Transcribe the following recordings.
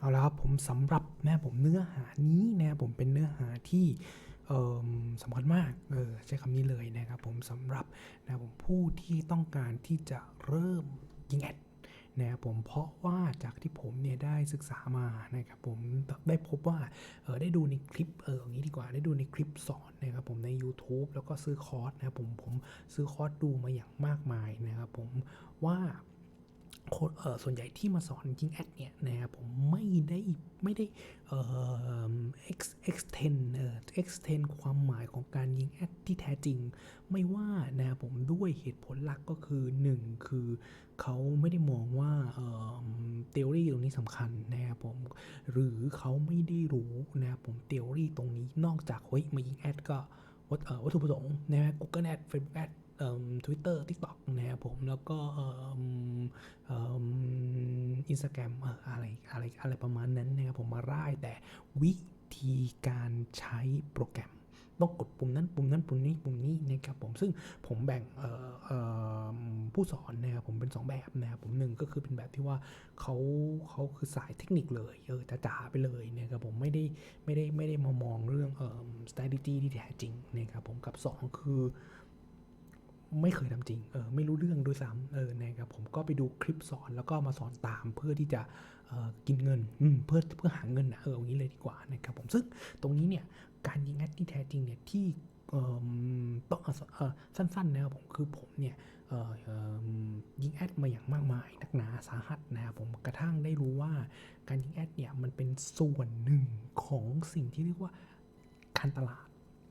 เอาละครับผมสำหรับนะผมเนื้อหานี้นะผมเป็นเนื้อหาที่เอิ่มสำคัญมากเออใช้คำนี้เลยนะครับผมสำหรับนะผมผู้ที่ต้องการที่จะเริ่มยิงแอดนะครับผมเพราะว่าจากที่ผมเนี่ยได้ศึกษามานะครับผมได้พบว่าเออได้ดูในคลิปเอออย่างนี้ดีกว่าได้ดูในคลิปสอนนะครับผมใน YouTube แล้วก็ซื้อคอร์สนะครับผมผมซื้อคอร์สดูมาอย่างมากมายนะครับผมว่า ส่วนใหญ่ที่มาสอนยิงแอดเนี่ยนะครับผมไม่ได้ไม่ได้เอ่อ extend เอ่อ extend ความหมายของการยิงแอดที่แท้จริง ไม่ว่านะครับผมด้วยเหตุผลหลักก็คือ 1 คือเขาไม่ได้มองว่าเอ่อ theory ตรงนี้สำคัญนะครับผมหรือเขาไม่ได้รู้นะครับผม theory ตรงนี้นอกจากเฮ้ยมายิงแอดก็วัตเอ่อวัตถุประสงค์นะฮะ Google Ad Facebook Ad เอ่อ Twitter TikTok นะครับผมแล้วก็อินสตาแกรมอะไรอะไรอะไรประมาณนั้นนะครับผมมาร่ายแต่วิธีการใช้โปรแกรมต้องกดปุ่มนั้นปุ่มนั้นปุ่มนี้ปุ่มนี้นะครับผมซึ่งผมแบ่งผู้สอนนะครับผมเป็น 2 แบบนะครับผมหนึ่งก็คือเป็นแบบที่ว่าเขาเขาคือสายเทคนิคเลยเออจ๋าไปเลยนะครับผมไม่ได้ไม่ได้ไม่ได้มามองเรื่องเอ่อ strategy ที่แท้จริงนะครับผมกับ 2 คือ ไม่เคยทำจริง เออ ไม่รู้เรื่องด้วยซ้ำเออ นะครับ ผมก็ไปดูคลิปสอนแล้วก็มาสอนตามเพื่อที่จะเออกินเงิน อืม เพื่อ เพื่อหาเงินนะเอออย่างนี้เลยดีกว่านะครับผม ซึ่งตรงนี้เนี่ย การยิงแอดที่แท้จริงเนี่ย ที่เอ่อต้องเอ่อสั้นๆนะครับผมคือผมเนี่ยเอ่อยิงแอดมาอย่างมากมายนักหนาสาหัสนะครับผมกระทั่งได้รู้ว่าการยิงแอดเนี่ยมันเป็นส่วนหนึ่งของสิ่งที่เรียกว่าการตลาด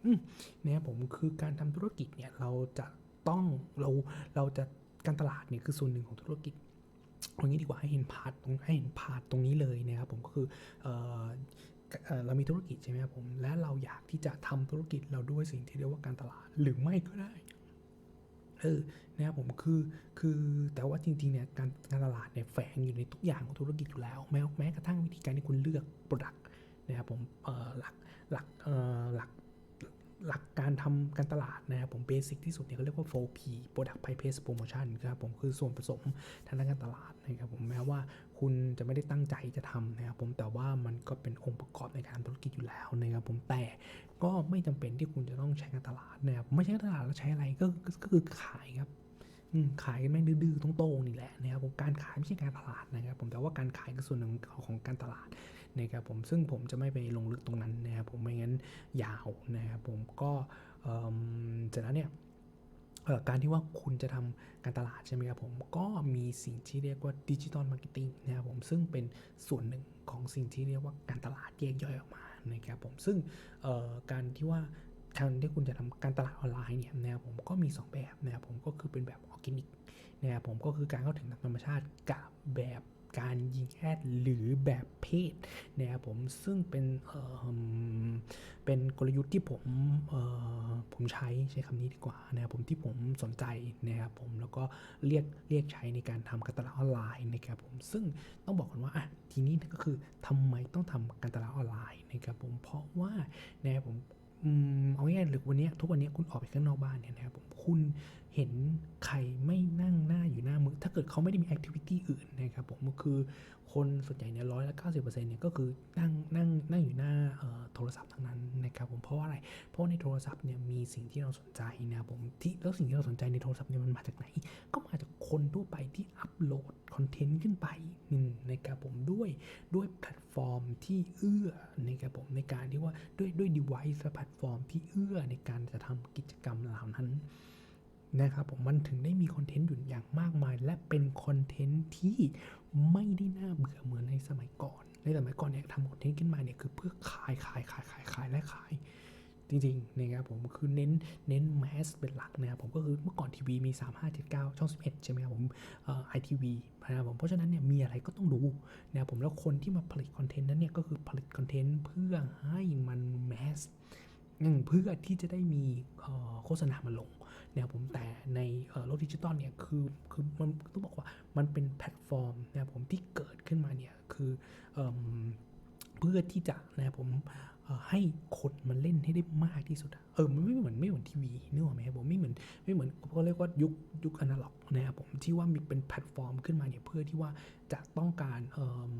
อืมนะครับผมคือการทำธุรกิจเนี่ยเราจะ ต้องเราเราจะการตลาดเนี่ยคือส่วนหนึ่งของธุรกิจเอางี้ดีกว่าให้เห็นพาร์ทตรงให้เห็นพาร์ทตรงนี้เลยนะครับผมก็คือเรามีธุรกิจใช่ไหมครับผมและเราอยากที่จะทำธุรกิจเราด้วยสิ่งที่เรียกว่าการตลาดหรือไม่ก็ได้เออนะครับผมคือคือแต่ว่าจริงๆเนี่ยการการตลาดเนี่ยแฝงอยู่ในทุกอย่างของธุรกิจอยู่แล้ว แม้แม้กระทั่งวิธีการที่คุณเลือก Product นะครับผมเออหลักหลักเออหลัก หลักการทำการตลาดนะครับผมเบสิกที่สุดเนี่ยเขาเรียกว่า 4P Product Price Promotion ครับผมคือส่วนผสมทางด้านการตลาดนะครับผมแม้ว่าคุณจะไม่ได้ตั้งใจจะทำนะครับผมแต่ว่ามันก็เป็นองค์ประกอบในการธุรกิจอยู่แล้วนะครับผมแต่ก็ไม่จำเป็นที่คุณจะต้องใช้การตลาดนะครับไม่ใช่การตลาดแล้วใช้อะไรก็ก็คือขายครับขายกันแม่งดื้อๆตรงๆนี่แหละนะครับผมการขายไม่ใช่การตลาดนะครับผมแต่ว่าการขายคือส่วนหนึ่งของการตลาด นะครับผมซึ่งผมจะไม่ไปลงลึกตรงนั้นนะครับผมไม่งั้นยาวนะครับผมก็เสร็จแล้วเนี่ยการที่ว่าคุณจะทำการตลาดใช่ไหมครับผมก็มีสิ่งที่เรียกว่าดิจิตอลมาร์เก็ตติ้งนะครับผมซึ่งเป็นส่วนหนึ่งของสิ่งที่เรียกว่าการตลาดแยกย่อยออกมานะครับผมซึ่งการที่ว่าการที่คุณจะทำการตลาดออนไลน์เนี่ยนะครับผมก็มี 2 แบบนะครับผมก็คือเป็นแบบออร์แกนิกนะครับผมก็คือการเข้าถึงธรรมชาติกับแบบ การยิงแอดหรือแบบเพศนะครับผมซึ่งเป็นเออเป็นกลยุทธ์ที่ผมเออผมใช้ใช้คำนี้ดีกว่านะครับผมที่ผมสนใจนะครับผมแล้วก็เรียกเรียกใช้ในการทำการตลาดออนไลน์นะครับผมซึ่งต้องบอกก่อนว่าอะทีนี้ก็คือทำไมต้องทำการตลาดออนไลน์นะครับผมเพราะว่านะครับผมเอาง่ายๆหรือวันนี้ทุกวันนี้คุณออกไปข้างนอกบ้านเนี่ยนะครับผมคุณ เห็นใครไม่นั่งหน้าอยู่หน้ามือ ถ้าเกิดเขาไม่ได้มีแอคทิวิตี้อื่นนะครับผมก็คือคนส่วนใหญ่เนี่ยร้อยละเก้าสิบเปอร์เซ็นต์เนี่ยก็คือนั่งนั่งนั่งอยู่หน้าโทรศัพท์ทั้งนั้นนะครับผมเพราะว่าอะไร เพราะในโทรศัพท์เนี่ยมีสิ่งที่เราสนใจนะครับผมที่แล้วสิ่งที่เราสนใจในโทรศัพท์เนี่ยมันมาจากไหน ก็มาจากคนทั่วไปที่อัปโหลดคอนเทนต์ขึ้นไปนึ่นะครับผมด้วยด้วยแพลตฟอร์มที่เอื้อนะครับผมในการที่ว่าด้วยด้วย device และแพลตฟอร์มที่เอื้อในการจะทำกิจกรรมเหล่านั้น นะครับผมมันถึงได้มีคอนเทนต์อยู่อย่างมากมาย และเป็นคอนเทนต์ที่ไม่ได้น่าเบื่อเหมือนในสมัยก่อน ในสมัยก่อนเนี่ยทำคอนเทนต์ขึ้นมาเนี่ยคือเพื่อขายขายขายขายขายและขายจริงๆนะครับผมคือเน้นเน้นแมสเป็นหลักนะครับผมก็คือเมื่อก่อนทีวีมี 3579 ช่อง 11 ใช่ไหมครับผมไอทีวีนะครับผมเพราะฉะนั้นเนี่ยมีอะไรก็ต้องดูนะครับผมแล้วคนที่มาผลิตคอนเทนต์นั้นเนี่ยก็คือผลิตคอนเทนต์เพื่อให้มันแมสเพื่อที่จะได้มีโฆษณามาลง นะครับผมแต่ในโลกดิจิตอลเนี่ยคือคือมันต้องบอกว่ามันเป็นแพลตฟอร์มนะครับผมที่เกิดขึ้นมาเนี่ยคือเอิ่มเพื่อที่จะนะครับผมให้คนมันเล่นให้ได้มากที่สุด เออ มันไม่เหมือนไม่เหมือนทีวีนึกออกไหมครับผม ไม่เหมือนไม่เหมือนเขาเรียกว่ายุคยุคอนาล็อกนะครับผม ที่ว่ามีเป็นแพลตฟอร์มขึ้นมาเนี่ยเพื่อที่ว่าจะต้องการเอ่อ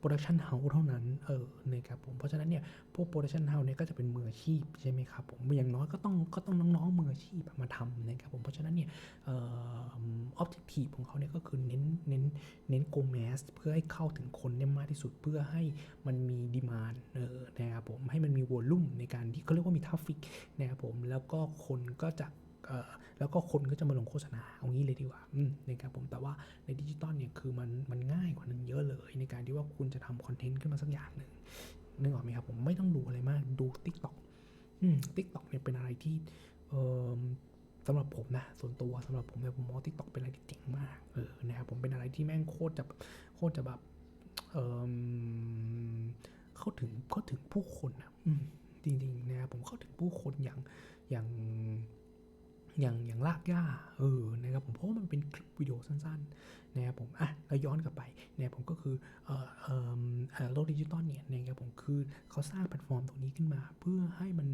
production house เท่านั้นเออนะครับผมเพราะฉะนั้นเนี่ยพวก production house เนี่ยก็จะเป็นมืออาชีพใช่ไหมครับผมอย่างน้อยก็ต้องก็ต้องน้องๆมืออาชีพมาทำนะครับผมเพราะฉะนั้นเนี่ยเอ่อ objective ของเขาเนี่ยก็คือเน้นเน้นเน้น go mass เพื่อให้เข้าถึงคนเนี่ยมากที่สุดเพื่อให้มันมี demand เออนะครับผมให้มันมี volume ในการที่เขาเรียกว่ามี traffic นะครับผมแล้วก็คนก็จะ แล้วก็คนก็จะมาลงโฆษณาเอางี้เลยดีกว่านะครับผมแต่ว่าในดิจิตอลเนี่ยคือมันมันง่ายกว่านั้นเยอะเลย ในการที่ว่าคุณจะทำคอนเทนต์ขึ้นมาสักอย่างหนึ่งนึกออกไหมครับผมไม่ต้องดูอะไรมากดู TikTok อืม TikTok เนี่ยเป็นอะไรที่เออสำหรับผมนะส่วนตัวสำหรับผมเนี่ยผมมอง TikTok เป็นอะไรที่เจ๋งมากเออนะครับผมเป็นอะไรที่แม่งโคตรจะโคตรจะแบบเออเข้าถึงเข้าถึงผู้คนนะจริงๆนะครับผมเข้าถึงผู้คนอย่างอย่าง อย่างอย่างลากย่าเออนะครับผมเพราะมันเป็นคลิปวิดีโอสั้นๆนะครับผมอะแล้วย้อนกลับไปนะครับผมก็คือเอ่อเอ่อเอ่อโลกดิจิตอลเนี่ยนะครับผมคือเขาสร้างแพลตฟอร์มตรงนี้ขึ้นมา เพื่อให้มัน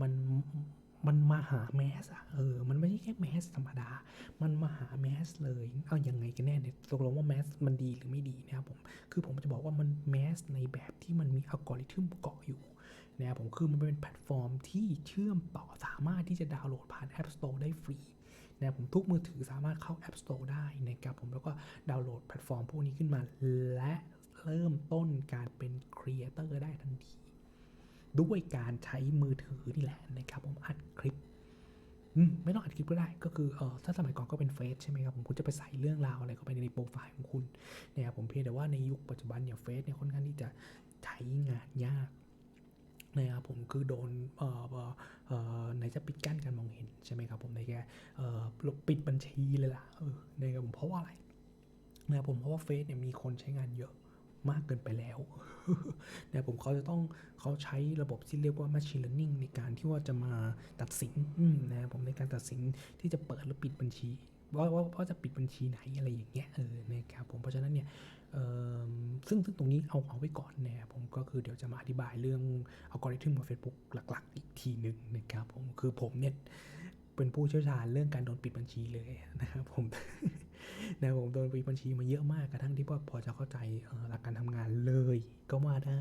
มันมันมาหาแมสอะเออ มันไม่ใช่แค่แมสธรรมดา มันมาหาแมสเลย เอายังไงกันแน่เนี่ยตกลงว่าแมสมันดีหรือไม่ดีนะครับผม คือผมจะบอกว่ามันแมสในแบบที่มันมีอัลกอริทึมเกาะอยู่ นะครับผมคือมันเป็นแพลตฟอร์มที่เชื่อมต่อสามารถที่จะดาวน์โหลดผ่าน App Store ได้ฟรีนะครับผมทุกมือถือสามารถเข้า App Store ได้นะครับผมแล้วก็ดาวน์โหลดแพลตฟอร์มพวกนี้ขึ้นมา และเริ่มต้นการเป็นครีเอเตอร์ได้ทันที ด้วยการใช้มือถือนี่แหละนะครับผมอัดคลิปไม่ต้องอัดคลิปก็ได้ก็คือเออถ้าสมัยก่อนก็เป็นเฟซใช่ไหมครับผมคุณจะไปใส่เรื่องราวอะไรเข้าไปในโปรไฟล์ของคุณเนะครับผมเพียงแต่ว่าในยุคปัจจุบันเนี่ยเฟซเนี่ยค่อนข้างที่จะใช้งานยาก นะครับผมคือโดนเอ่อเอ่อเอ่อไหนจะปิดกั้นการมองเห็นใช่ไหมครับผมในแกเอ่อปิดบัญชีเลยล่ะเออนะครับผมเพราะว่าอะไรนะครับผมเพราะว่าเฟซเนี่ยมีคนใช้งานเยอะมากเกินไปแล้วนะครับผมเขาจะต้องเขาใช้ระบบที่เรียกว่า machine learning ในการที่ว่าจะมาตัดสินนะครับผมในการตัดสินที่จะเปิดหรือปิดบัญชีว่าว่าว่าจะปิดบัญชีไหนอะไรอย่างเงี้ยเออนะครับผมเพราะฉะนั้นเนี่ย ซึ่งซึ่งตรงนี้เอาเอาไว้ก่อนนะครับผมก็คือเดี๋ยวจะมาอธิบายเรื่องอัลกอริทึมของ Facebook หลัก ๆ อีกทีหนึ่งนะครับผมคือผมเนี่ยเป็นผู้เชี่ยวชาญเรื่องการโดนปิดบัญชีเลยนะครับผมนะผมโดนปิดบัญชีมาเยอะมากกระทั่งที่พอจะเข้าใจหลักการทำงานเลยก็ว่าได้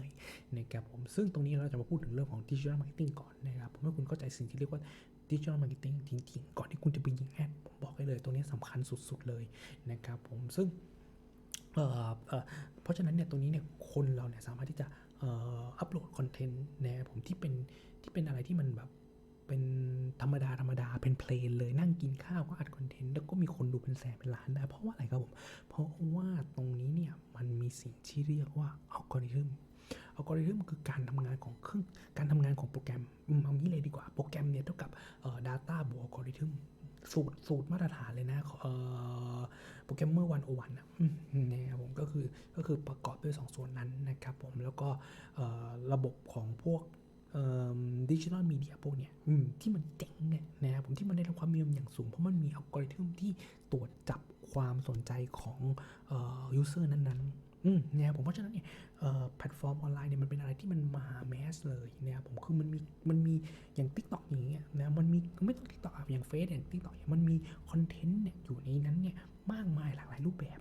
นะครับผมซึ่งตรงนี้เราจะมาพูดถึงเรื่องของดิจิทัลมาร์เก็ตติ้งก่อนนะครับผมให้คุณเข้าใจสิ่งที่เรียกว่าดิจิทัลมาร์เก็ตติ้งจริงๆ ก่อนที่คุณจะไปยิงแอดผมบอกให้เลยตรงนี้สำคัญสุดๆเลยนะครับผมซึ่ง เเพราะฉะนั้นเนี่ยตรงนี้เนี่ยคนเราเนี่ยสามารถที่จะอัปโหลดคอนเทนต์นะผมที่เป็นที่เป็นอะไรที่มันแบบเป็นธรรมดาธรรมดาเป็นเพลนเลยนั่งกินข้าวก็อัดคอนเทนต์แล้วก็มีคนดูเป็นแสนเป็นล้านได้เพราะว่าอะไรครับผม เพราะว่าตรงนี้เนี่ยมันมีสิ่งที่เรียกว่าอัลกอริทึมอัลกอริทึมคือการทำงานของเครื่องการทำงานของโปรแกรมอืมเอางี้เลยดีกว่าโปรแกรมเนี่ยเท่ากับเอ่อ data บวกอัลกอริทึม สูตรสูตรมาตรฐานเลยนะโปรแกรมเมอร์วันโอวันนะครับผมก็คือก็คือประกอบด้วย2ส่วนนั้นนะครับผมแล้วก็ระบบของพวกดิจิทัลมีเดียพวกเนี้ยที่มันเจ๋งเนี่ยนะครับผมที่มันได้รับความนิยมอย่างสูง เพราะมันมีอัลกอริทึมที่ตรวจจับความสนใจของยูเอ่อ user นั้นๆ อืมเนี่ยผมเพราะฉะนั้นเนี่ยแพลตฟอร์มออนไลน์เนี่ยมันเป็นอะไรที่มันมาหาแมสเลยนะครับผมคือมันมีมันมีอย่าง Tik t o อกอย่างเงี้ยนะมันมีไม่ต้อง Tik t o อกอย่างเฟซอย่าง Tik t o อกเนี่ยมันมีคอนเทนต์เนี่ยอยู่ในนั้นเนี่ยมากมายหลากหลายรูปแบบ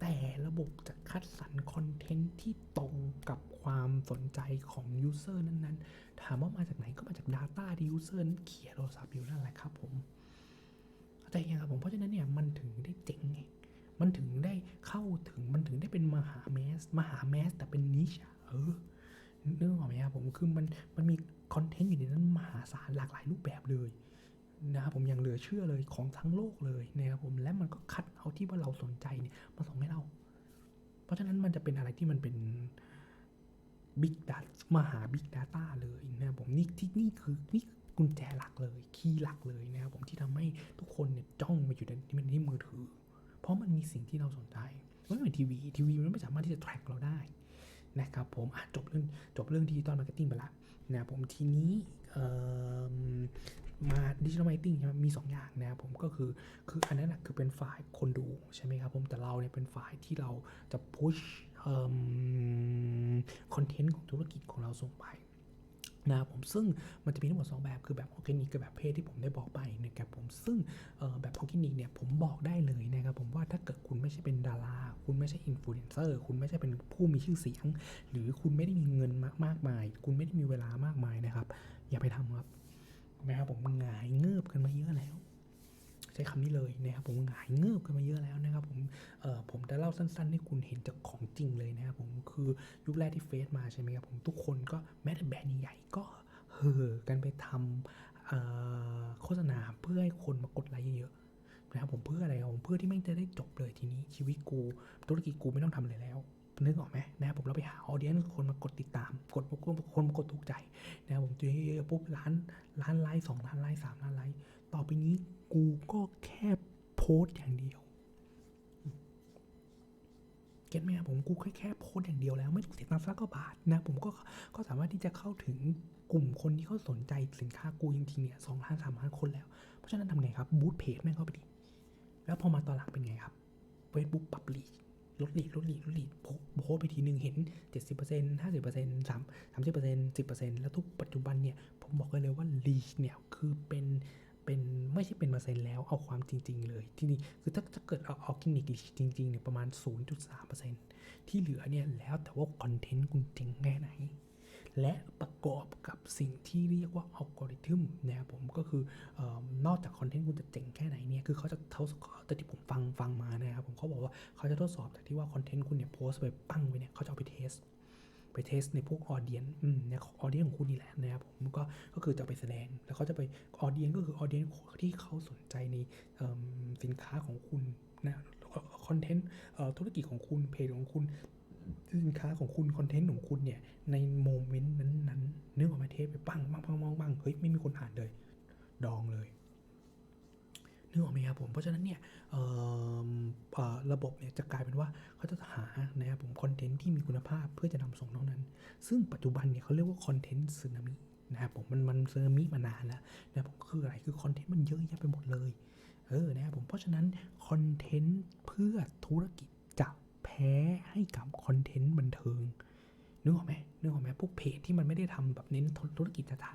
แต่ระบบจะคัดสรรคอนเทนต์ที่ตรงกับความสนใจของยูเซอร์นั้นๆ ถามว่ามาจากไหนก็มาจาก Data ที่ยูเซอร์นั้นเขียนโทรศัพท์อยู่นั่นแหละครับผมเข้าใจยังครับผมเพราะฉะนั้นเนี่ยมันถึงได้เจ๋งไง มันถึงได้เข้าถึงมันถึงได้เป็นมหาแมส มหาแมส แต่เป็นนิชเออนึกออกไหมครับผมคือมันมันมีคอนเทนต์อยู่ในนั้นมหาศาลหลากหลายรูปแบบเลยนะครับผมยังเหลือเชื่อเลยของทั้งโลกเลยนะครับผมและมันก็คัดเอาที่ว่าเราสนใจเนี่ยมาส่งให้เรา เพราะฉะนั้นมันจะเป็นอะไรที่มันเป็นบิ๊กดัตมหาบิ๊กดาต้าเลยนะครับผมนี่ที่นี่คือนี่กุญแจหลักเลย คีย์หลักเลยนะครับผมที่ทำให้ทุกคนเนี่ยจ้องมาอยู่ในที่มันที่มือถือ เพราะมันมีสิ่งที่เราสนใจไม่เหมือนทีวีทีวีมันไม่สามารถที่จะ track เราได้นะครับผมจบเรื่องจบเรื่องดิจิตอลมาร์เก็ตติ้งไปละนะครับผมทีนี้มาดิจิทัลมาร์เก็ตติ้งใช่ไหมมี 2 อย่างนะครับผมก็คือคืออันนั้นนะคือเป็นฝ่ายคนดูใช่ไหมครับผมแต่เราเนี่ยเป็นฝ่ายที่เราจะ push คอนเทนต์ของธุรกิจของเราส่งไป นะครับผมซึ่งมันจะมีทั้งหมด 2 แบบคือแบบออร์แกนิกกับแบบเพศที่ผมได้บอกไปนะครับผมซึ่งแบบออร์แกนิกเนี่ยผมบอกได้เลยนะครับผมว่าถ้าเกิดคุณไม่ใช่เป็นดารา คุณไม่ใช่อินฟลูเอนเซอร์คุณไม่ใช่เป็นผู้มีชื่อเสียง หรือคุณไม่ได้มีเงินมากมากมาย คุณไม่ได้มีเวลามากมายนะครับ อย่าไปทำครับนะครับผมหงายเงือบกันมาเยอะแล้ว ใช้คำนี้เลยนะครับผมหงายเงือบกันมาเยอะแล้วนะครับผมเอ่อผมจะเล่าสั้นๆ ให้คุณเห็นจากของจริงเลยนะครับผมคือยุคแรกที่เฟซมาใช่ไหมครับผมทุกคนก็แม้แต่แบรนด์ใหญ่ก็เห่อกันไปทำโฆษณาเพื่อให้คนมากดไลค์เยอะๆนะครับผมเพื่ออะไรครับผมเพื่อที่ไม่งจะได้จบเลยทีนี้ชีวิตกูธุรกิจกูไม่ต้องทำอะไรแล้วนึกออกไหมนะครับผมเราไปหาออเดียนคนมากดติดตาม กดคนคนมากดถูกใจนะครับผมเจอปุ๊บล้านล้านไลค์สองล้านไลค์สามล้านไลค์ ต่อไปนี้กูก็แค่โพสต์อย่างเดียว เก็ตไหมครับผมกูแค่แค่โพสต์อย่างเดียวแล้ว ไม่ต้องเสียตังค์สักกว่าบาทนะ ผมก็ก็สามารถที่จะเข้าถึงกลุ่มคนที่เขาสนใจสินค้ากูจริงๆเนี่ยสองล้านสามล้านคนแล้ว เพราะฉะนั้นทำไงครับบูตเพจแม่งเข้าไปดิแล้วพอมาตอนหลังเป็นไงครับเฟซบุ๊กปรับลีลดลีดลดลีดลดลีโพโพสไปทีหนึ่งเห็น 70% 50% 3 30% 10%แล้วทุกปัจจุบันเนี่ย ผมบอกเลยว่าลีชเนี่ย คือเป็น เป็นไม่ใช่เป็นเปอร์เซ็นต์แล้วเอาความจริง ๆ เลยที่นี่คือถ้าถ้าเกิดเอาออร์แกนิกจริงๆเนี่ยประมาณ 0.3%ที่เหลือเนี่ยแล้วแต่ว่าคอนเทนต์คุณเจ๋งแค่ไหน และประกอบกับสิ่งที่เรียกว่าอัลกอริทึมนะครับผมก็คือออนอกจากคอนเทนต์คุณจะเจ๋งแค่ไหนเนี่ยคือเขาจะทดสอบแต่ที่ผมฟังฟังมานะครับผมเขาบอกว่าเขาจะทดสอบจากที่ว่าคอนเทนต์คุณเนี่ยโพสไปปั้งไว้เนี่ยเขาจะเอาไปเทส ไปเทสในพวกออเดียนอืมนี่ยออเดียนของคุณนี่แหละนะครับผมก็ก็คือจะไปแสดง แล้วเขาจะไปออเดียนก็คือออเดียนที่เขาสนใจในสินค้าของคุณนะคอนเทนต์ธุรกิจของคุณเพจของคุณสินค้าของคุณคอนเทนต์ของคุณเนี่ยในโมเมนต์นั้นๆเนึกออกมาเทปไปปังปังปังปังปังเฮ้ยไม่มีคนอ่านเลย ดองเลย นึกออกไหมครับผม เพราะฉะนั้นเนี่ยระบบเนี่ยจะกลายเป็นว่าเขาจะหานะครับผมคอนเทนต์ที่มีคุณภาพเพื่อจะนำส่งเท่านั้น ซึ่งปัจจุบันเนี่ยเขาเรียกว่าคอนเทนต์สึนามินะครับผมมันมันสึนามิมานานแล้วนะครับผมคืออะไรคือคอนเทนต์มันเยอะแยะไปหมดเลยเออนะครับผมเพราะฉะนั้นคอนเทนต์เพื่อธุรกิจจะแพ้ให้กับคอนเทนต์บันเทิงนึกออกไหมนึกออกไหมพวกเพจที่มันไม่ได้ทำแบบเน้นธุรกิจจ๋า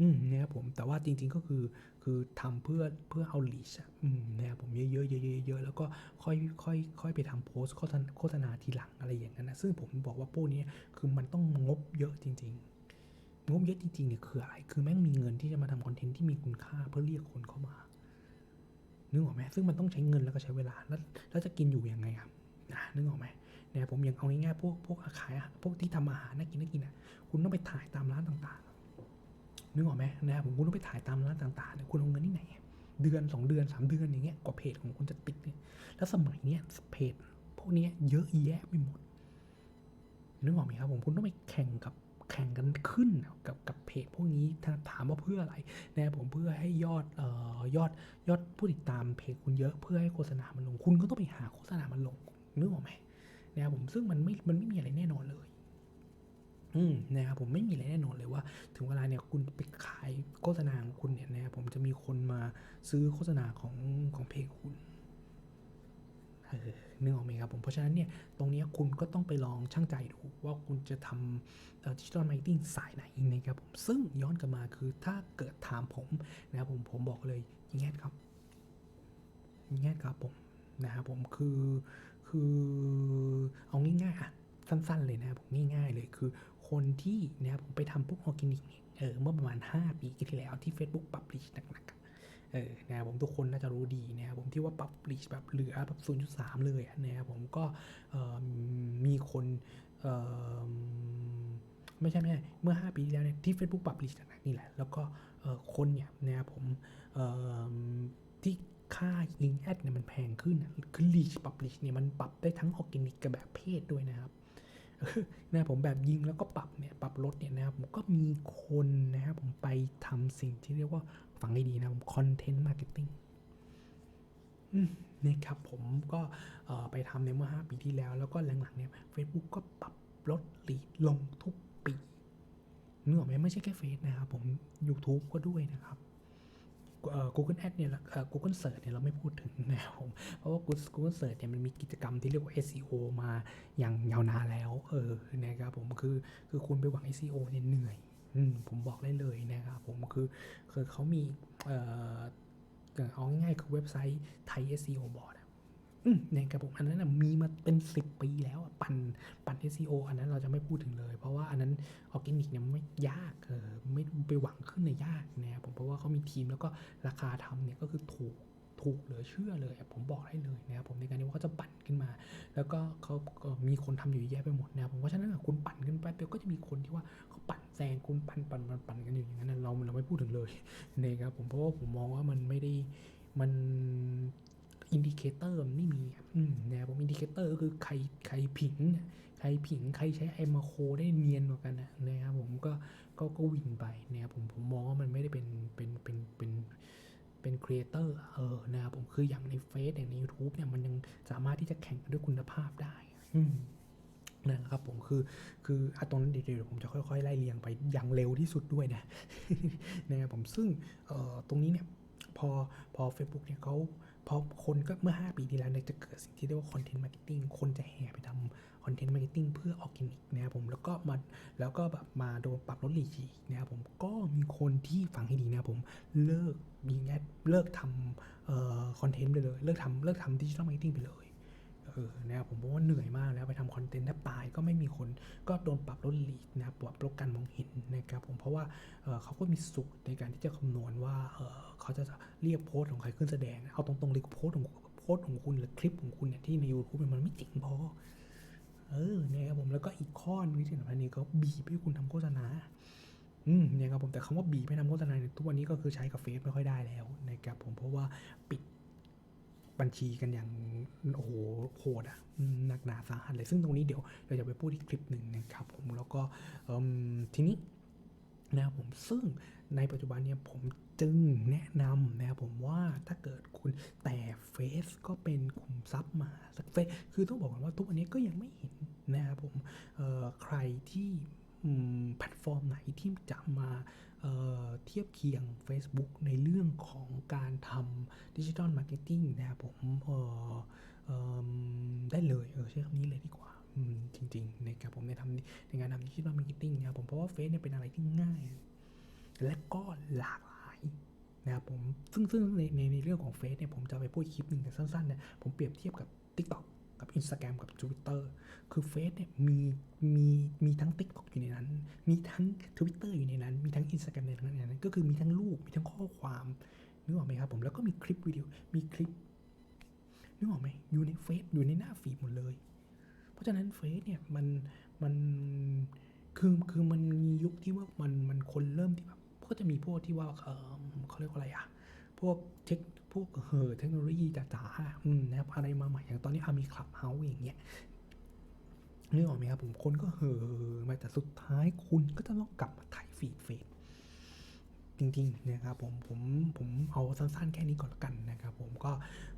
อืมนะครับผมแต่ว่าจริง ๆก็คือคือทำเพื่อเพื่อเอาลีชอืมนะครับผมเยอะๆเยอะๆเยอะๆแล้วก็ค่อยค่อยค่อยไปทำโพสต์โฆษณาโฆษณาทีหลังอะไรอย่างนั้นนะซึ่งผมบอกว่าพวกนี้คือมันต้องงบเยอะจริง ๆ งบเยอะจริงๆเนี่ยคืออะไรคือแม่งมีเงินที่จะมาทำคอนเทนต์ที่มีคุณค่าเพื่อเรียกคนเข้ามานึกออกไหมซึ่งมันต้องใช้เงินแล้วก็ใช้เวลาแล้วแล้วจะกินอยู่ยังไงครับนะนึกออกไหมเนี่ยผมยังเอาง่ายๆพวกพวกขายอาหารพวกที่ทำอาหารน่ากินน่ากินอะคุณต้องไปถ่ายตามร้านต่างๆ นึกออกไหมนะครับผมคุณต้องไปถ่ายตามร้านต่างๆเนี่ยคุณเอาเงินที่ไหน เดือนสองเดือนสามเดือนอย่างเงี้ยกว่าเพจของคุณจะติดเนี่ยแล้วสมัยเนี้ยเพจพวกนี้เยอะแยะไปหมดนึกออกไหมครับผมคุณต้องไปแข่งกับแข่งกันขึ้นกับกับเพจพวกนี้ถ้าถามว่าเพื่ออะไรนะครับผมเพื่อให้ยอดเอ่อยอดยอดผู้ติดตามเพจคุณเยอะเพื่อให้โฆษณามันลง คุณก็ต้องไปหาโฆษณามันลงนึกออกไหมนะครับผมซึ่งมันไม่มันไม่มีอะไรแน่นอนเลย อืมนะครับผมไม่มีอะไรแน่นอนเลยว่า ถึงเวลาเนี่ยคุณไปขายโฆษณาของคุณเนี่ยนะครับผมจะมีคนมาซื้อโฆษณาของของเพจคุณเออนึกออกไหมครับผม เพราะฉะนั้นเนี่ย ตรงนี้คุณก็ต้องไปลองช่างใจดูว่าคุณจะทำดิจิทัลมาร์เก็ตติ้งสายไหนนะครับผม ซึ่งย้อนกลับมาคือถ้าเกิดถามผมนะครับผมผมบอกเลยยิงแอดครับยิงแอดครับผมนะครับผมคือคือเอาง่ายๆอะสั้นๆเลยนะครับผมง่ายๆเลยคือ คนที่นะครับผมไปทำพวกออร์แกนิกเนี่ยเออเมื่อประมาณ 5 ปีที่แล้วที่ Facebook ปรับลิชหนักๆเออนะครับผมทุกคนน่าจะรู้ดีนะครับผมที่ว่าปรับลิชแบบเหลือแบบ0.3 เลยนะครับผมก็มีคนเออไม่ใช่ไม่ใช่เมื่อ 5 ปีที่แล้วเนี่ยที่ Facebook ปรับลิชหนักๆนี่แหละ แล้วก็คนเนี่ยนะครับผมที่ค่ายิงแอดเนี่ยมันแพงขึ้น คือลีชปรับลิชเนี่ยมันปรับได้ทั้งออร์แกนิกกับแบบเพศด้วยนะครับ นะผมแบบยิงแล้วก็ปรับเนี่ยปรับลดเนี่ยนะครับผมก็มีคนนะครับผมไปทำสิ่งที่เรียกว่าฟังให้ดีนะผมคอนเทนต์มาร์เก็ตติ้งนี่ครับผมก็ไปทำในเมื่อ 5 ปีที่แล้ว แล้วก็หลังๆเนี่ย Facebook ก็ปรับลดลีดลงทุกปีนึกออกไหมไม่ใช่แค่เฟซนะครับผม YouTube ก็ด้วยนะครับ Google Ad เนี่ยเอ่อ Google Search เนี่ย เราไม่พูดถึงนะครับผมเพราะว่า Google Search เนี่ย มันมีกิจกรรมที่เรียกว่า SEO มาอย่างยาวนานแล้ว เออ นะครับผม คือ คือคุณไปหวัง SEO เนี่ย เหนื่อยอืผมบอกได้เลยนะครับผม คือ คือเขามี เอ่อเอาง่ายๆคือเว็บไซต์ไทย SEO Board อะอืมนะครับผมอันนั้นนะมีมาเป็น 10 ปีแล้วปั่นปั่น SEO อันนั้นเราจะไม่พูดถึงเลย เพราะว่าอันนั้นออร์แกนิกเนี่ยไม่ยากเออไม่ไปหวังขึ้นในยากนะครับผมเพราะว่าเขามีทีมแล้วก็ราคาทำเนี่ยก็คือถูกถูกเหลือเชื่อเลย ผมบอกได้เลยนะครับผมในการที่ว่าเขาจะปั่นขึ้นมา แล้วก็เขาก็มีคนทำอยู่เยอะแยะไปหมดนะครับผมเพราะฉะนั้นคุณปั่นขึ้นไปเดียวก็จะมีคนที่ว่าเขาปั่นแซงคุณปั่นปั่นปั่นปั่นกันอยู่อย่างนั้นเราเราไม่พูดถึงเลยนะครับผมเพราะว่าผมมองว่ามันไม่ได้มัน อินดิเคเตอร์มันไม่มีนะครับผมอินดิเคเตอร์ก็คือใครใครผิง ใครผิง ใครใช้ไอมาโคได้เนียนกว่ากันนะครับผมก็ก็ก็วินไปนะครับผมผมมองว่ามันไม่ได้เป็นเป็นเป็นเป็นเป็นครีเอเตอร์เออนะครับผมคืออย่างในเฟซอย่างใน YouTube เนี่ยมันยังสามารถที่จะแข่งกันด้วยคุณภาพได้นะครับผมคือคืออตรงนั้นเดี๋ยวผมจะค่อยๆไล่เรียงไปอย่างเร็วที่สุดด้วยนะนะครับผมซึ่งเอ่อตรงนี้เนี่ยพอพอ Facebook เนี่ยเขา พอคนก็เมื่อ 5 ปีที่แล้วเนี่ยจะเกิดสิ่งที่เรียกว่าคอนเทนต์มาร์เก็ตติ้งคนจะแห่ไปทำคอนเทนต์มาร์เก็ตติ้งเพื่อออร์แกนิกนะครับผมแล้วก็มาแล้วก็แบบมาโดนปรับลดรีชีนะครับผมก็มีคนที่ฟังให้ดีนะครับผมเลิกมีแอดเลิกทำเอ่อคอนเทนต์ไปเลย เลิกทำเลิกทำดิจิทัลมาร์เก็ตติ้งไปเลย เออนะครับผมบอกว่าเหนื่อยมากแล้วไปทำคอนเทนต์แทบตายก็ไม่มีคนก็โดนปรับลดลีดนะครับปรับลดการมองเห็นนะครับผมเพราะว่าเออเขาก็มีสูตรในการที่จะคำนวณว่าเออเขาจะเรียกโพสของใครขึ้นแสดง เอาตรงๆเลยโพสของโพสของคุณหรือคลิปของคุณเนี่ยที่ใน YouTube มันไม่จริงพอเออนะครับผมแล้วก็อีกข้อนึงที่สำคัญนี่ก็บีบให้คุณทำโฆษณาอืมเนี่ยครับผมแต่คำว่าบีบให้ทำโฆษณาเนี่ยทุกวันนี้ก็คือใช้กับเฟซไม่ค่อยได้แล้วนะครับผมเพราะว่าปิด บัญชีกันอย่างโอ้โหโหดอะหนักหนาสาหัสเลยซึ่งตรงนี้เดี๋ยวเราจะไปพูดอีกคลิปหนึ่งนะครับผมแล้วก็ทีนี้นะครับผมซึ่งในปัจจุบันเนี่ยผมจึงแนะนำนะครับผมว่าถ้าเกิดคุณแต่เฟซก็เป็นขุมทรัพย์มาสักเฟซคือต้องบอกก่อนว่าทุกวันนี้ก็ยังไม่เห็นนะครับผมใครที่ แพลตฟอร์มไหนที่จะมาเเทียบเคียง Facebook ในเรื่องของการทำดิจิ t a ลมาร์เก็ตติ้งนะครับผมได้เลยเออใช้คำนี้เลยดีกว่าจริงๆนะครับผมในทำในงานทำดิจิ t a ลมาร์เก็ตติ้งนะครับผมเพราะว่าเฟซเนี่ยเป็นอะไรที่ง่าย และก็หลากหลายนะครับผมซึ่งซึ่งในในในเรื่องของเฟซเนี่ยผมจะไปพูดคลิปหนึ่งแต่สั้นๆเนี่ยผมเปรียบเทียบกับ TikTok กับ Instagram กับ Twitter คือเฟซเนี่ยมีมีมีทั้ง TikTok อยู่ในนั้น มีทั้ง Twitter อยู่ในนั้น มีทั้ง Instagram ในนั้น ก็คือมีทั้งรูป มีทั้งข้อความนึกออกไหมครับผมแล้วก็มีคลิปวิดีโอมีคลิปนึกออกไหมอยู่ในเฟซอยู่ในหน้าฟีดหมดเลย เพราะฉะนั้นเฟซเนี่ยมันมันคือคือมันมียุคที่ว่ามันมันคนเริ่มที่แบบก็จะมีพวกที่ว่าเออเขาเรียกว่าอะไรอะพวกเทค พวกเออเทคโนโลยีจ๋าๆอะอืมนะครับอะไรมาใหม่อย่างตอนนี้อามีคลับเฮาส์อย่างเงี้ยนึกออกไหมครับผมคนก็เห่อมาแต่สุดท้ายคุณก็จะต้องกลับมาถ่ายฟีดเฟซจริงๆนะครับผมผมผมเอาสั้นๆแค่นี้ก่อนละกันนะครับผมก็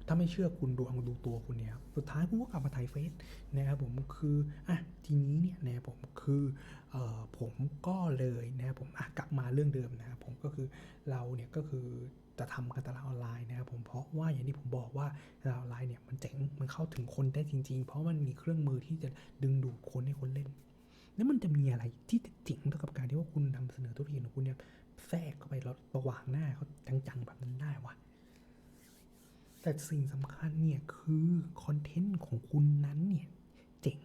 ถ้าไม่เชื่อคุณดูเอาดูตัวคุณเนี่ยสุดท้ายคุณก็กลับมาถ่ายเฟซนะครับผมคืออะทีนี้เนี่ยนะครับผมคือเอ่อผมก็เลยนะครับผมอะกลับมาเรื่องเดิมนะครับผมก็คือเราเนี่ยก็คือ จะทำการตลาดออนไลน์นะครับผมเพราะว่าอย่างที่ผมบอกว่าตลาดออนไลน์เนี่ยมันเจ๋งมันเข้าถึงคนได้จริง ๆ เพราะมันมีเครื่องมือที่จะดึงดูดคนให้คนเล่น แล้วมันจะมีอะไรที่จะเจ๋งเท่ากับการที่ว่าคุณนำเสนอธุรกิจของคุณเนี่ยแทรกเข้าไปแล้วระหว่างหน้าเขาจังๆแบบนั้นได้วะแต่สิ่งสำคัญเนี่ยคือคอนเทนต์ของคุณนั้นเนี่ยเจ๋ง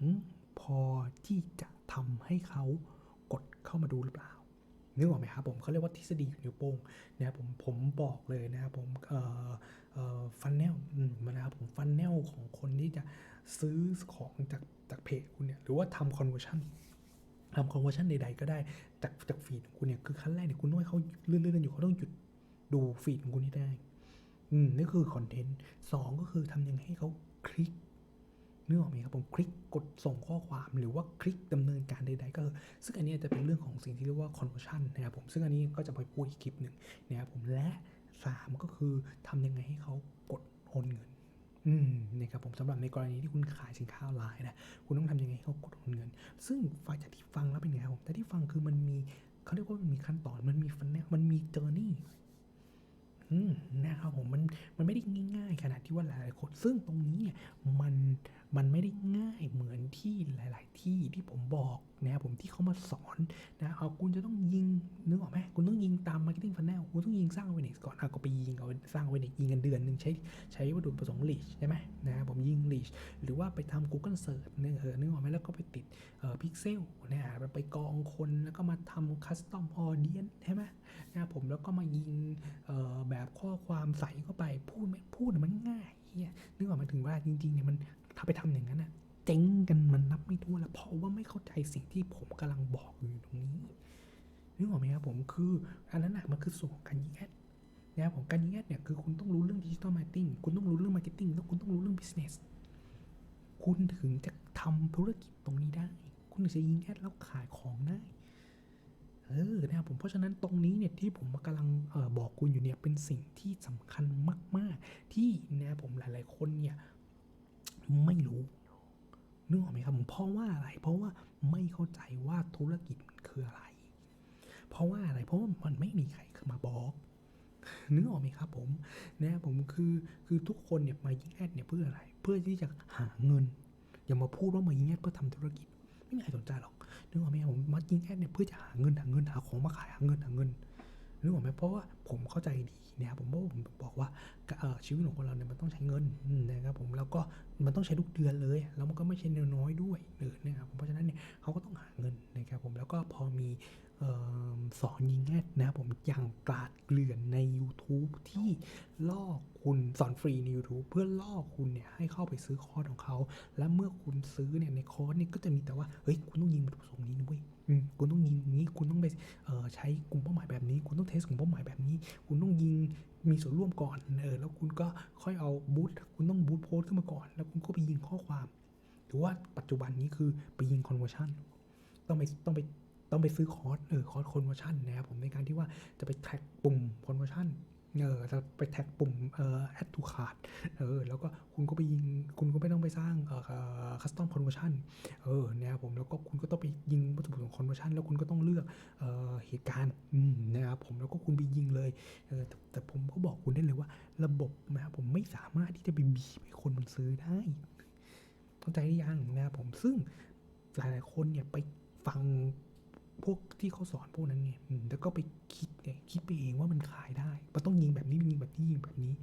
พอที่จะทำให้เขากดเข้ามาดูหรือเปล่า นึกออกไหมครับผมเขาเรียกว่าทฤษฎีอยู่นิ้วโป้งนะครับผมผมบอกเลยนะครับผมเอ่อเอ่อฟันแนลนะครับผมฟันแนลของคนที่จะซื้อของจากจากเพจคุณเนี่ยหรือว่าทำคอนเวอร์ชั่นทำคอนเวอร์ชันใดๆก็ได้จากจากฟีดของคุณเนี่ยคือขั้นแรกเนี่ยคุณต้องให้เขาเลื่อนๆอยู่เขาต้องหยุดดูฟีดของคุณให้ได้ อืมนี่คือคอนเทนต์สองก็คือทำยังไงให้เขาคลิก นึกออกไหมครับผมคลิกกดส่งข้อความหรือว่าคลิกดำเนินการใด ๆ ก็คือซึ่งอันนี้จะเป็นเรื่องของสิ่งที่เรียกว่า conversion นะครับผมซึ่งอันนี้ก็จะไปพูดอีกคลิปหนึ่งนะครับผมและสามก็คือทำยังไงให้เขากดโอนเงินอืมนะครับผมสำหรับในกรณีที่คุณขายสินค้าออนไลน์นะคุณต้องทำยังไงให้เขากดโอนเงิน ซึ่งฝ่ายจากที่ฟังแล้วเป็นไงครับผมแต่ที่ฟังคือมันมีเขาเรียกว่ามันมีขั้นตอนมันมีฟันเนี่ยมันมีเจอร์นี่อืมนะครับผมมันมันไม่ได้ง่าย ๆ ขนาดที่ว่าหลายๆคนซึ่งตรงนี้เนี่ยมัน มันไม่ได้ง่ายเหมือนที่หลาย ๆ ที่ที่ผมบอกนะครับผมที่เขามาสอนนะเอาคุณจะต้องยิงนึกออกไหมคุณต้องยิงตาม marketing funnel คุณต้องยิงสร้าง awareness ก่อนเอาก็ไปยิงเอาสร้าง awareness ยิงกันเดือนหนึ่งใช้ใช้วัตถุประสงค์ reach ใช่ไหมนะผมยิง reach หรือว่าไปทำ Google Search นี่ยเออนึกออกไหมแล้วก็ไปติดเอ่อ pixel นะฮะไปกองคนแล้วก็มาทำ custom audience ใช่ไหมนะผมแล้วก็มายิงเอ่อแบบข้อความใส่เข้าไปพูดไม่พูดมันง่ายเฮียนึกออกมาถึงว่าจริง ๆ เนี่ยมัน ถ้าไปทำอย่างนั้นอะเจ๊งกันมันนับไม่ถ้วนแล้วเพราะว่าไม่เข้าใจสิ่งที่ผมกำลังบอกอยู่ตรงนี้นึกออกไหมครับผมคืออันนั้นอะมันคือส่วนของการยิงแอดนะครับผมการยิงแอดเนี่ยคือคุณต้องรู้เรื่องดิจิตอลมาร์เก็ตติ้งคุณต้องรู้เรื่องมาร์เก็ตติ้งแล้วคุณต้องรู้เรื่องบิสเนสคุณถึงจะทำธุรกิจตรงนี้ได้ คุณถึงจะยิงแอดแล้วขายของได้เออนะครับผมเพราะฉะนั้นตรงนี้เนี่ยที่ผมกำลังเออบอกคุณอยู่เนี่ยเป็นสิ่งที่สำคัญมาก ๆ ที่นะครับผมหลาย ๆ คนเนี่ย ไม่รู้นึกออกไหมครับผมเพราะว่าอะไร เพราะว่าไม่เข้าใจว่าธุรกิจมันคืออะไร เพราะว่าอะไรเพราะว่ามันไม่มีใครมาบอกนึกออกไหมครับผมนะผมคือคือทุกคนเนี่ยมายิงแอดเนี่ยเพื่ออะไร เพื่อที่จะหาเงิน อย่ามาพูดว่ามายิงแอดเพื่อทำธุรกิจ ไม่มีใครสนใจหรอกนึกออกไหมครับผมมายิงแอดเนี่ยเพื่อจะหาเงินหาเงินหาของมาขายหาเงินหาเงินนึกออกไหมเพราะว่าผมเข้าใจดี นะครับผมผมบอกว่าชีวิตของคนเราเนี่ยมันต้องใช้เงินนะครับผมแล้วก็มันต้องใช้ทุกเดือนเลย แล้วมันก็ไม่ใช่น้อยด้วยเออนะครับผมเพราะฉะนั้นเนี่ยเขาก็ต้องหาเงินนะครับผมแล้วก็พอมีออสอนยิงแอดนะครับผมอย่างกลาดเกลื่อนใน YouTube ที่ล่อคุณสอนฟรีใน YouTube เพื่อล่อคุณเนี่ยให้เข้าไปซื้อคอร์สของเขา และเมื่อคุณซื้อเนี่ยในคอร์สเนี่ยก็จะมีแต่ว่าเฮ้ยคุณต้องยิงวัตถุปรงนี้นะเว้ย คุณต้องยิงอย่างนี้ คุณต้องไปใช้กลุ่มเป้าหมายแบบนี้ คุณต้องเทสกลุ่มเป้าหมายแบบนี้ คุณต้องยิงมีส่วนร่วมก่อนเออแล้วคุณก็ค่อยเอาบูทคุณต้องบูทโพสขึ้นมาก่อน แล้วคุณก็ไปยิงข้อความ หรือว่าปัจจุบันนี้คือไปยิงคอนเวอร์ชันต้องไปต้องไปต้องไปซื้อคอร์สเออคอร์สคอนเวอร์ชันนะครับผมในการที่ว่าจะไปแท็กปุ่มคอนเวอร์ชัน เออจะไปแท็กปุ่มเอ่อ add to cart เออแล้วก็คุณก็ไปยิงคุณก็ไม่ต้องไปสร้างเอ่อ custom conversion เออนะครับผมแล้วก็คุณก็ต้องไปยิงวัตถุประสงค์ conversion แล้วคุณก็ต้องเลือกเอ่อเหตุการณ์อืมนะครับผมแล้วก็คุณไปยิงเลยเออแต่แต่ผมก็บอกคุณได้เลยว่าระบบนะครับผมไม่สามารถที่จะไปบีบให้คนมันซื้อได้เข้าใจหรือยังนะครับผมซึ่งหลายๆคนเนี่ยไปฟัง พวกที่เขาสอนพวกนั้นเนี่ยแล้วก็ไปคิดเนี่ยคิดไปเองว่ามันขายได้มันต้องยิงแบบนี้ยิงแบบนี้ยิงแบบนี้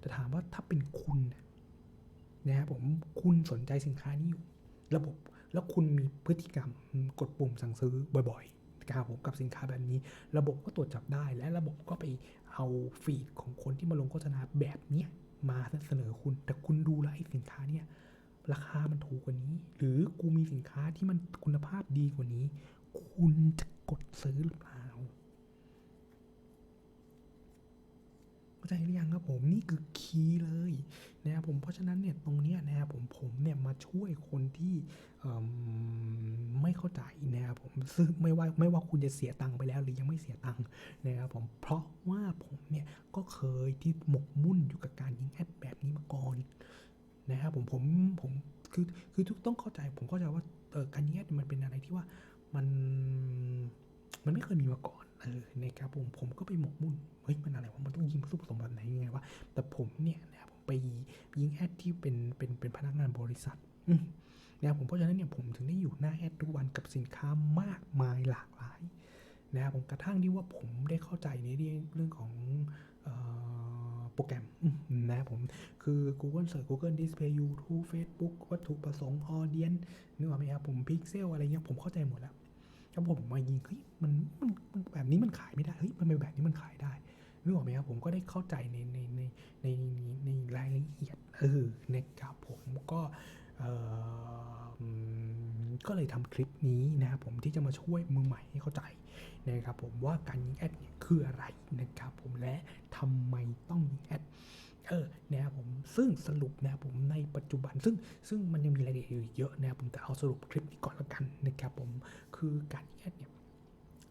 แต่ถามว่าถ้าเป็นคุณนะครับผมคุณสนใจสินค้านี้อยู่ ระบบแล้วคุณมีพฤติกรรมกดปุ่มสั่งซื้อบ่อยๆครับผมกับสินค้าแบบนี้ ระบบก็ตรวจจับได้และระบบก็ไปเอาฟีดของคนที่มาลงโฆษณาแบบเนี้ยมาเสนอคุณ แต่คุณดูแลวไอ้สินค้าเนี่ยราคามันถูกกว่านี้ หรือกูมีสินค้าที่มันคุณภาพดีกว่านี้ คุณจะกดซื้อหรือเปล่าเข้าใจหรือยังครับผมนี่คือคีย์เลยนะครับผมเพราะฉะนั้นเนี่ยตรงนี้นะครับผมผมเนี่ยมาช่วยคนที่ไม่เข้าใจนะครับผมซึ่งไม่ว่าไม่ว่าคุณจะเสียตังค์ไปแล้วหรือยังไม่เสียตังค์นะครับผมเพราะว่าผมเนี่ยก็เคยที่หมกมุ่นอยู่กับการยิงแอดแบบนี้มาก่อนนะครับผมผมผมคือคือทุกต้องเข้าใจผมเข้าใจว่าการยิงแอดมันเป็นอะไรที่ว่า มันมันไม่เคยมีมาก่อนเออนะครับผมผมก็ไปหมกมุ่นเฮ้ยมันอะไรวะมันต้องยิงวัตถุประสงค์แบบไหนยังไงวะแต่ผมเนี่ยนะครับผมไปยิงแอดที่เป็นเป็นเป็นพนักงานบริษัทนะครับผมเพราะฉะนั้นเนี่ยผมถึงได้อยู่หน้าแอดทุกวันกับสินค้ามากมายหลากหลายนะครับผมกระทั่งที่ว่าผมได้เข้าใจในเรื่องของเอ่อโปรแกรมนะครับผมคือ Google Search Google Display YouTube Facebook วัตถุประสงค์ Audience นึกออกไหมครับผม Pixel อะไรเงี้ยผมเข้าใจหมดแล้ว แล้วผมมายิงเฮ้ยมันมันมนแบบนี้มันขายไม่ได้เฮ้ยมันเป็นแบบนี้มันขายได้นึกออกไหมครับผมก็ได้เข้าใจในในในในในรายละเอียดเออนะครับผมก็เอออืมก็เลยทำคลิปนี้นะครับผมที่จะมาช่วยมือใหม่ให้เข้าใจนะครับผมว่าการยิงแอดเนี่ยคืออะไรนะครับผมและทำไมต้องยิงแอด เออนะครับผมซึ่งสรุปนะครับผมในปัจจุบัน ซึ่งซึ่งมันยังมีรายละเอียดอยู่เยอะนะครับผมแต่เอาสรุปคลิปนี้ก่อนละกันนะครับผมคือการแอดเนี่ย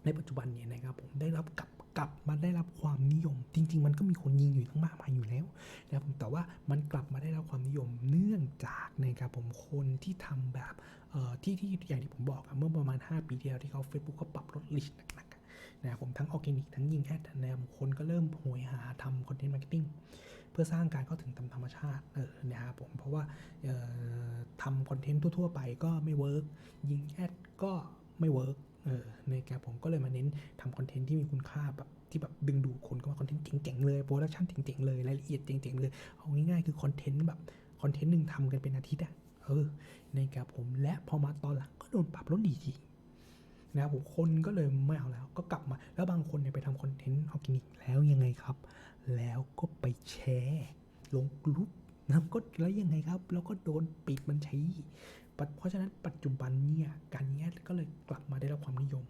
ในปัจจุบันเนี่ยนะครับผมได้รับกลับกลับมาได้รับความนิยม จริง ๆ มันก็มีคนยิงอยู่ทั้งมากมายอยู่แล้วนะครับผมแต่ว่ามันกลับมาได้รับความนิยมเนื่องจากนะครับผมคนที่ทำแบบเอ่อที่ที่อย่างที่ผมบอกเมื่อประมาณ 5 ปีที่แล้วที่เขา Facebook เขาปรับลดลิชหนักๆนะครับผมทั้งออร์แกนิกทั้งยิงแอดนะครับคนก็เริ่มโหยหาทำคอนเทนต์มาร์เก็ตติ้ง เพื่อสร้างการเข้าถึงตามธรรมชาติเออนะครับผมเพราะว่าทำคอนเทนต์ทั่วๆ ไปก็ไม่เวิร์กยิงแอดก็ไม่เวิร์กเออนะครับผมก็เลยมาเน้นทำคอนเทนต์ที่มีคุณค่าแบบที่แบบดึงดูดคนก็ว่าคอนเทนต์เจ๋งๆเลยโปรดักชันเจ๋งๆเลยรายละเอียดเจ๋งๆเลยเอาง่ายๆคือคอนเทนต์แบบคอนเทนต์หนึ่งทำกันเป็นอาทิตย์อะเออนะครับผมและพอมาตอนหลังก็โดนปรับลดดีทีนะครับผมคนก็เลยไม่เอาแล้วก็กลับมา แล้วบางคนเนี่ยไปทำคอนเทนต์ออร์แกนิกแล้วยังไงครับ แล้วก็ไปแชร์ลงกลุ่มนะครับก็แล้วยังไงครับ แล้วก็โดนปิดบัญชีปัจเพราะฉะนั้นปัจจุบันเนี่ยการแยกก็เลยกลับมาได้รับความนิยม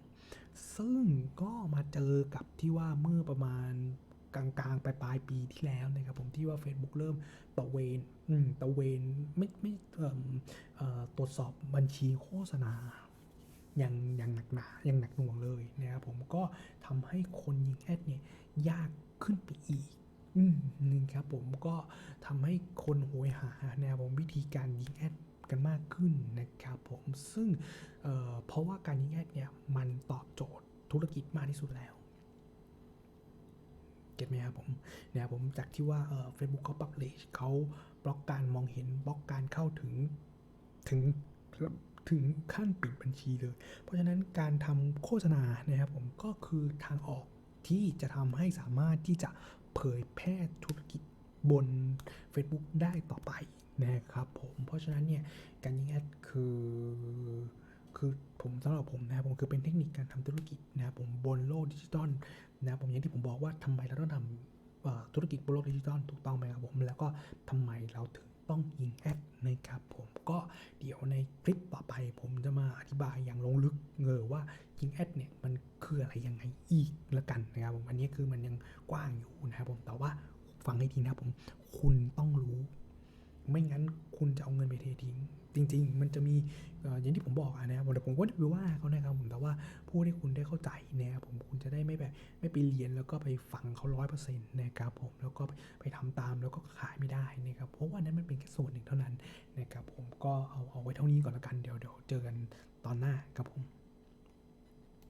ซึ่งก็มาเจอกับที่ว่าเมื่อประมาณกลางๆปลายปลายปีที่แล้วนะครับผมที่ว่า Facebook เริ่มตะเวนอืมตะเวนไม่ไม่เอ่อเอ่อตรวจสอบบัญชีโฆษณาอย่างอย่างหนักหนาอย่างหนักหน่วงเลยนะครับผมก็ทำให้คนยิงแอดเนี่ยยาก ขึ้นไปอีกอนึงครับผมก็ทำให้คนโหยหาแนะครับผมวิธีการยิงแอดกันมากขึ้นนะครับผมซึ่งเเพราะว่าการยิงแอดเนี่ยมันตอบโจทย์ธุรกิจมากที่สุดแล้วเก็ตไหมครับผมนะครับผมจากที่ว่าเอ่อ Facebook เขาปับเลชเขาบล็อกการมองเห็นบล็อกการเข้าถึงถึงถึงขั้นปิดบัญชีเลย เพราะฉะนั้นการทำโฆษณานะครับผมก็คือทางออก ที่จะทำให้สามารถที่จะเผยแพร่ธุรกิจบน Facebook ได้ต่อไปนะครับผมเพราะฉะนั้นเนี่ยการยิงแอดคือคือผมสำหรับผมนะครับผมคือเป็นเทคนิคการทำธุรกิจนะครับผมบนโลกดิจิตอลนะผมอย่างที่ผมบอกว่าทำไมเราต้องทำธุรกิจบนโลกดิจิตอลถูกต้องไหมครับผมแล้วก็ทำไมเราถึง ต้องยิงแอดนะครับผมก็เดี๋ยวในคลิปต่อไปผมจะมาอธิบายอย่างลงลึกเงอว่ายิงแอดเนี่ยมันคืออะไรยังไงอีกละกันนะครับผมอันนี้คือมันยังกว้างอยู่นะครับผมแต่ว่าฟังให้ดีนะครับผมคุณต้องรู้ ไม่งั้นคุณจะเอาเงินไปเททิ้ง จริง ๆ มันจะมีอย่างที่ผมบอกนะครับผมแต่ผมก็ไม่ได้ไปว่าเขานะครับผมแต่ว่าพูดให้คุณได้เข้าใจนะครับผมคุณจะได้ไม่แบบไม่ไปเรียนแล้วก็ไปฟังเขาร้อยเปอร์เซ็นต์นะครับผมแล้วก็ไปไปทำตามแล้วก็ขายไม่ได้นะครับเพราะว่านั้นมันเป็นแค่ส่วนหนึ่งเท่านั้นนะครับผมก็เอาเอาไว้เท่านี้ก่อนละกันเดี๋ยวเดี๋ยวเจอกันตอนหน้าครับผม